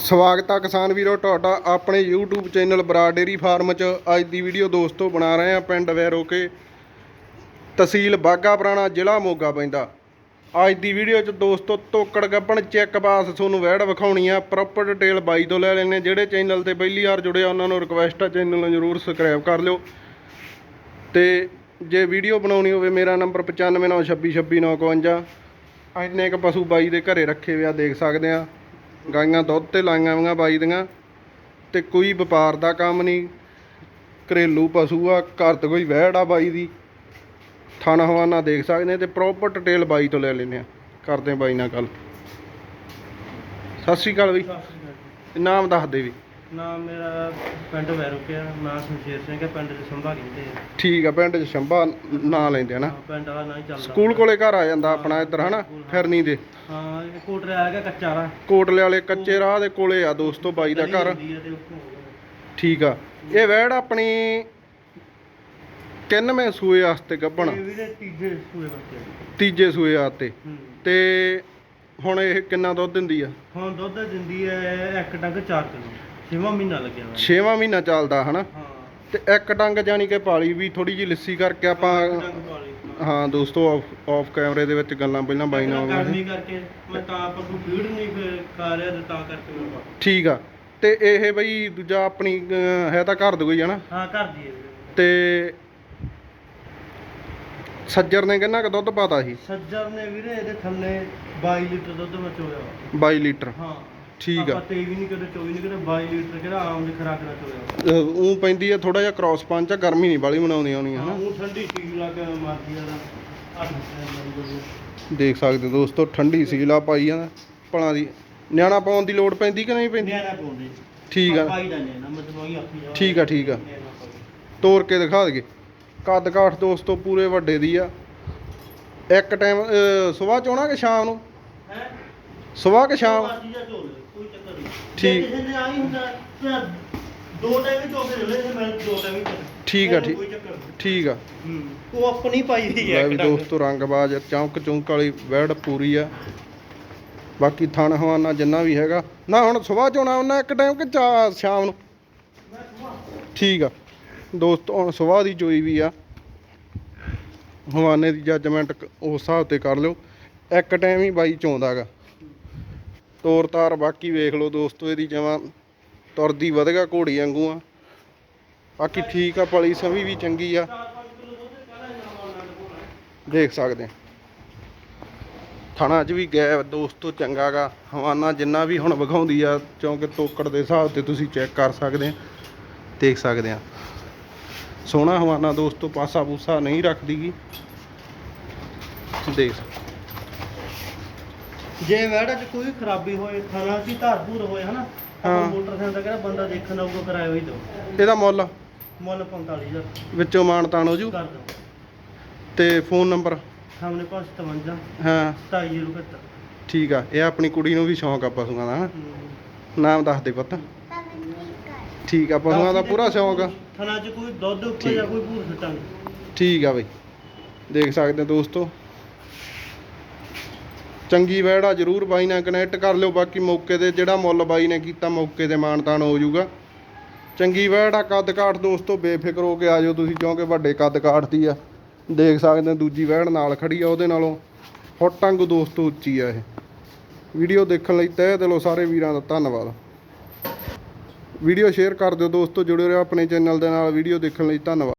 ਸਵਾਗਤ ਆ ਕਿਸਾਨ ਵੀਰੋ, ਤੁਹਾਡਾ ਆਪਣੇ YouTube channel Brar dairy farm 'ਚ। ਅੱਜ ਦੀ ਵੀਡੀਓ ਦੋਸਤੋ ਬਣਾ ਰਹੇ ਆ ਪਿੰਡ ਵੈਰੋਕੇ ਤਹਿਸੀਲ ਬਾਗਾ ਪੁਰਾਣਾ, ਜ਼ਿਲ੍ਹਾ ਮੋਗਾ ਪੈਂਦਾ। ਅੱਜ ਦੀ ਵੀਡੀਓ 'ਚ ਦੋਸਤੋ ਤੋਕੜ ਗੱਪਣ, ਚੈੱਕ ਪਾਸ ਤੁਹਾਨੂੰ ਵੈੜ ਵਿਖਾਉਣੀ ਆ। ਪ੍ਰੋਪਰ ਡਿਟੇਲ ਬਾਈ ਤੋਂ ਲੈ ਲੈਣੇ ਜਿਹੜੇ ਚੈਨਲ ਤੇ ਪਹਿਲੀ ਵਾਰ ਜੁੜੇ ਆ, ਉਹਨਾਂ ਨੂੰ ਰਿਕਵੈਸਟ ਆ, ਚੈਨਲ ਨੂੰ ਜਰੂਰ ਸਬਸਕ੍ਰਾਈਬ ਕਰ ਲਿਓ। ਤੇ ਜੇ ਵੀਡੀਓ ਬਣਾਉਣੀ ਹੋਵੇ, ਮੇਰਾ ਨੰਬਰ 9596262952 ਇੰਨੇ ਕ ਪਸ਼ੂ ਬਾਈ ਦੇ ਘਰੇ ਰੱਖੇ ਹੋਏ ਆ, ਦੇਖ ਸਕਦੇ ਆ। ਗਾਈਆਂ ਦੁੱਧ ਤੇ ਲਾਈਆਂ ਹੋਈਆਂ ਬਾਈ ਦੀਆਂ ਤੇ ਕੋਈ ਵਪਾਰ ਦਾ ਕੰਮ ਨਹੀਂ। ਘਰੇਲੂ ਪਸ਼ੂ ਆ ਘਰ ਤੇ ਕੋਈ ਵਹਿੜ ਆ ਬਾਈ ਦੀ। ਥਾਣਾ ਹਵਾਨਾ ਦੇਖ ਸਕਦੇ ਤੇ ਪ੍ਰੋਪਰ ਡਿਟੇਲ ਬਾਈ ਤੋਂ ਲੈ ਲੈਨੇ ਆ। ਕਰਦੇ ਬਾਈ ਨਾਲ ਗੱਲ। ਸਤਿ ਸ਼੍ਰੀ ਅਕਾਲ ਬਈ। ਨਾਮ ਦੱਸ ਦੇ ਵੀ। ਨਾਮ ਮੇਰਾ ਪਿੰਡ ਵੈਰੋਕਿਆ ਨਾਮ ਸ਼ਮਸ਼ੇਰ ਸਿੰਘ ਹੈ ਪਿੰਡ ਦੇ ਸੰਭਾ ਕਹਿੰਦੇ ਆ। ਠੀਕ ਆ ਪਿੰਡ ਚ ਸ਼ੰਭਾ ਨਾਂ ਲੈਂਦੇ ਆ ਨਾ। ਹਾਂ, ਪਿੰਡ ਵਾਲਾ ਨਾਂ ਹੀ ਚੱਲਦਾ। ਸਕੂਲ ਕੋਲੇ ਘਰ ਆ ਜਾਂਦਾ ਆਪਣਾ ਇੱਧਰ ਹਨਾ? ਫਿਰਨੀ ਦੇ। ਹਾਂ ਇਹ ਕੋਟਰੇ ਆ ਗਿਆ ਕੱਚਾ ਰਾ ਕੋਟਲੇ ਵਾਲੇ ਕੱਚੇ ਰਾਹ ਦੇ ਕੋਲੇ ਆ ਦੋਸਤੋ ਬਾਈ ਦਾ ਘਰ। ਠੀਕ ਆ। ਇਹ ਵੈੜ ਆਪਣੀ ਕਿੰਨਵੇਂ ਸੂਏ ਵਾਸਤੇ ਗੱਭਣ? ਇਹ ਵੀਰੇ ਤੀਜੇ ਸੂਏ ਵਰਤੇ ਤੀਜੇ ਸੂਏ ਵਾਸਤੇ। ਹੂੰ। ਤੇ ਹੁਣ ਇਹ ਕਿੰਨਾ ਦੁੱਧ ਦਿੰਦੀ ਆ? ਹੁਣ ਦੁੱਧ ਦਿੰਦੀ ਹੈ ਇੱਕ ਡੰਗ 4 ਕਿਲੋ। ਛੇਵਾਂ ਮਹੀਨਾ ਲੱਗਿਆ ਵਾ 6ਵਾਂ ਮਹੀਨਾ ਚੱਲਦਾ ਹਨਾ? ਹਾਂ। ਤੇ ਇੱਕ ਡੰਗ ਜਾਨੀ ਕਿ ਪਾਲੀ ਵੀ ਥੋੜੀ ਜੀ ਲਿੱਸੀ ਕਰਕੇ ਆਪਾਂ ਡੰਗ ਹਾਂ। ਦੋਸਤੋ ਆਫ ਕੈਮਰੇ ਦੇ ਵਿੱਚ ਗੱਲਾਂ ਪਹਿਲਾਂ ਬਾਈ ਨਾਲ ਹੋਈਆਂ ਸੀ। ਗਰਮੀ ਕਰਕੇ ਮੈਂ ਤਾਂ ਪਸ਼ੂ ਫੀਡ ਨਹੀਂ ਫਿਰ ਖਾ ਰਿਹਾ ਤੇ ਤਾਂ ਕਰਕੇ ਮੈਂ ਪਾ- ਠੀਕ ਆ। ਤੇ ਇਹ ਬਈ ਦੂਜਾ ਆਪਣੀ ਅਹ, ਹੈ ਤਾਂ ਘਰ ਦੇ ਕੋਈ ਹਨਾ? ਹਾਂ ਘਰ ਦੀ ਹੈ। ਵੀਰੇ। ਤੇ ਸੱਜਰ ਨੇ ਕਿੰਨਾ ਕੁ ਦੁੱਧ ਪਾਤਾ ਸੀ? ਸੱਜਰ ਨੇ ਵੀਰੇ ਇਹਦੇ ਥੱਲੇ 22 ਲੀਟਰ ਦੁੱਧ ਮਚੋਇਆ ਵਾ। 22 ਲੀਟਰ। ਹਾਂ। ਠੀਕ ਆ। ਆਪਾਂ 23 ਵੀ ਨਹੀਂ ਕਦੇ 24 ਨਹੀਂ ਕਦੇ 22 ਲੀਟਰ ਕਿਹੜਾ ਆਮ ਦੀ ਖਰਾਕ ਨਾਲ ਚੋਇਆ ਉਹ ਪੈਂਦੀ ਆ ਥੋੜਾ ਜਿਹਾ ਕ੍ਰਾਸ ਪੰਚ ਆ ਗਰਮੀ ਨਹੀਂ ਬਾਲੀ ਬਣਾਉਂਦੀ ਆਉਣੀ ਹਾਂ ਹਨਾ? ਉਹ ਠੰਡੀ ਚੀਜ਼ ਲਾ ਕੇ ਮਾਰਦੀ ਆ 8 ਦੇਖ ਸਕਦੇ ਹੋ ਦੋਸਤੋ ਠੰਡੀ ਸੀਲਾ ਪਾਈ ਆ ਭਲਾਂ ਦੀ। ਨਿਆਣਾ ਪਾਉਣ ਦੀ ਲੋੜ ਪੈਂਦੀ ਕਿ ਨਹੀਂ ਪੈਂਦੀ? ਨਿਆਣਾ ਪਾਉਂਦੇ। ਠੀਕ ਆ। ਪਾਈ ਦਾ ਨਿਆਣਾ ਮਤਲਬ ਉਹੀ ਆਪੀ ਠੀਕ ਆ ਠੀਕ ਆ। ਤੋੜ ਕੇ ਦਿਖਾ ਦਈਏ। ਕੱਦ ਕਾਠ ਦੋਸਤੋ ਪੂਰੇ ਵੱਡੇ ਦੀ ਆ। ਇੱਕ ਟਾਈਮ ਸਵੇਰ ਚੋਣਾ ਕਿ ਸ਼ਾਮ ਨੂੰ? ਹੈ? ਸਵੇਰ ਕਿ ਸ਼ਾਮ। ਕੋਈ ਚੱਕਰ ਨਹੀਂ। ਠੀਕ। ਜੇ ਕਿਸੇ ਨੇ ਆਈ ਹੁੰਦਾ ਤਾਂ ਦੋ ਟਾਈਮ ਵੀ ਚੋਕੇ ਲੈ ਲੈ ਮੈਂ ਦੋ ਟਾਈਮ ਵੀ ਚੋਕੇ। ਠੀਕ ਆ, ਠੀਕ। ਕੋਈ ਚੱਕਰ ਨਹੀਂ। ਠੀਕ ਆ। ਹੂੰ ਉਹ ਆਪਣੀ ਪਾਈ ਦੀ ਲੈ ਹੈ ਵੀ ਦੋਸਤੋ ਰੰਗਬਾਜ਼ ਚੌਂਕ ਚੌਂਕ ਵਾਲੀ ਵੈੜ ਪੂਰੀ ਆ। ਬਾਕੀ ਥਣ ਹਵਾਨਾ ਜਿੰਨਾ ਵੀ ਹੈਗਾ। ਨਾ ਹੁਣ ਸਵੇਰ ਚੋਣਾ ਉਹਨਾਂ ਇੱਕ ਟਾਈਮ ਕਿ ਚਾ ਸ਼ਾਮ ਨੂੰ? ਠੀਕ ਆ। ਦੋਸਤੋ ਹੁਣ ਸਵੇਰ ਦੀ ਚੋਈ ਵੀ ਆ। ਹਵਾਨੇ ਦੀ ਜੱਜਮੈਂਟ ਉਸ ਹਿਸਾਬ ਤੇ ਕਰ ਲਿਓ। ਇੱਕ ਟਾਈਮ ਹੀ ਬਾਈ ਚੋਂਦਾਗਾ ਤੋਰ ਤਾਰ ਬਾਕੀ ਵੇਖ ਲਓ ਦੋਸਤੋ, ਇਹਦੀ ਜਮਾਂ ਤੁਰਦੀ ਵਧਗਾ ਘੋੜੀ ਵਾਂਗੂ ਆ। ਬਾਕੀ ਠੀਕ ਆ, ਪਲੀ ਸਵੀ ਵੀ ਚੰਗੀ ਆ। ਦੇਖ ਸਕਦੇ ਆ। ਥਾਣਾ 'ਚ ਵੀ ਗਏ ਦੋਸਤੋ ਚੰਗਾਗਾ ਹਵਾਨਾ ਜਿੰਨਾ ਵੀ ਹੁਣ ਵਿਖਾਉਂਦੀ ਆ ਕਿਉਂਕਿ ਤੋਕੜ ਦੇ ਹਿਸਾਬ ਤੇ ਤੁਸੀਂ ਚੈੱਕ ਕਰ ਸਕਦੇ ਆ, ਦੇਖ ਸਕਦੇ ਆ। ਸੋਹਣਾ ਹਵਾਨਾ ਦੋਸਤੋ ਪਾਸਾ ਪੂਸਾ ਨਹੀਂ ਰੱਖਦੀਗੀ। ਦੇਖ ਜੇ ਵੈੜਾ 'ਚ ਕੋਈ ਖਰਾਬੀ ਹੋਏ ਖਾਣਾ ਸੀ ਧਾਰ ਧੂਰ ਹੋਏ ਹਨਾ ਆਪਾਂ ਹਾਂ। ਮੋਟਰਸਾਈਕਲ ਦਾ ਕਿਹੜਾ ਬੰਦਾ ਦੇਖਣ ਆਊਗਾ ਕਿਰਾਇਆ ਹੀ ਦੋ ਇਹਦਾ ਮੁੱਲ? ਮੁੱਲ 45000 ਵਿੱਚੋਂ ਮਾਨਤਾਨ ਹੋ ਜੂ? ਕਰ ਦੋ ਤੇ ਫੋਨ ਨੰਬਰ? ਸਾਹਮਣੇ 557 ਹਾਂ। 2707 ਠੀਕ ਆ ਇਹ ਆਪਣੀ ਕੁੜੀ ਨੂੰ ਵੀ ਸ਼ੌਂਕ ਆ ਪਸ਼ੂਆਂ ਦਾ ਹਨਾ? ਨਾਮ ਦੱਸ ਦੇ ਪੁੱਤ। ਠੀਕ ਆ ਪਸ਼ੂਆਂ ਦਾ ਪੂਰਾ ਸ਼ੌਂਕ ਆ। ਖਾਣਾ 'ਚ ਕੋਈ ਦੁੱਧ ਉੱਪਰ ਠੀਕ। ਜਾਂ ਕੋਈ ਭੂਰ ਸਟਾਂਗੇ। ਠੀਕ ਆ ਬਈ। ਦੇਖ ਸਕਦੇ ਹੋ ਦੋਸਤੋ ਚੰਗੀ ਵੈੜ ਆ, ਜਰੂਰ ਬਾਈ ਨਾਲ ਕਨੈਕਟ ਕਰ ਲਿਓ, ਬਾਕੀ ਮੌਕੇ ਤੇ ਜਿਹੜਾ ਮੁੱਲ ਬਾਈ ਨੇ ਕੀਤਾ ਮੌਕੇ ਤੇ ਮਾਨਤਾਨ ਹੋ ਜਾਊਗਾ। ਚੰਗੀ ਵੈੜ ਆ, ਕੱਦ ਕਾਠ ਦੋਸਤੋ, ਬੇਫਿਕਰ ਹੋ ਕੇ ਆ ਜਾਓ ਤੁਸੀਂ, ਕਿਉਂਕਿ ਵੱਡੇ ਕੱਦ ਕਾਠ ਦੀ ਆ। ਦੇਖ ਸਕਦੇ ਹੋ ਦੂਜੀ ਵੈੜ ਨਾਲ ਖੜੀ ਆ, ਉਹਦੇ ਨਾਲੋਂ ਫੁੱਟ ਵਾਂਗੂ ਦੋਸਤੋ ਉੱਚੀ ਆ ਇਹ। ਵੀਡੀਓ ਦੇਖਣ ਲਈ ਤਹਿ ਦਿਲੋਂ ਸਾਰੇ ਵੀਰਾਂ ਦਾ ਧੰਨਵਾਦ। ਵੀਡੀਓ ਸ਼ੇਅਰ ਕਰ ਦਿਓ ਦੋਸਤੋ, ਜੁੜੇ ਰਹੋ ਆਪਣੇ ਚੈਨਲ ਦੇ ਨਾਲ, ਵੀਡੀਓ ਦੇਖਣ ਲਈ ਧੰਨਵਾਦ।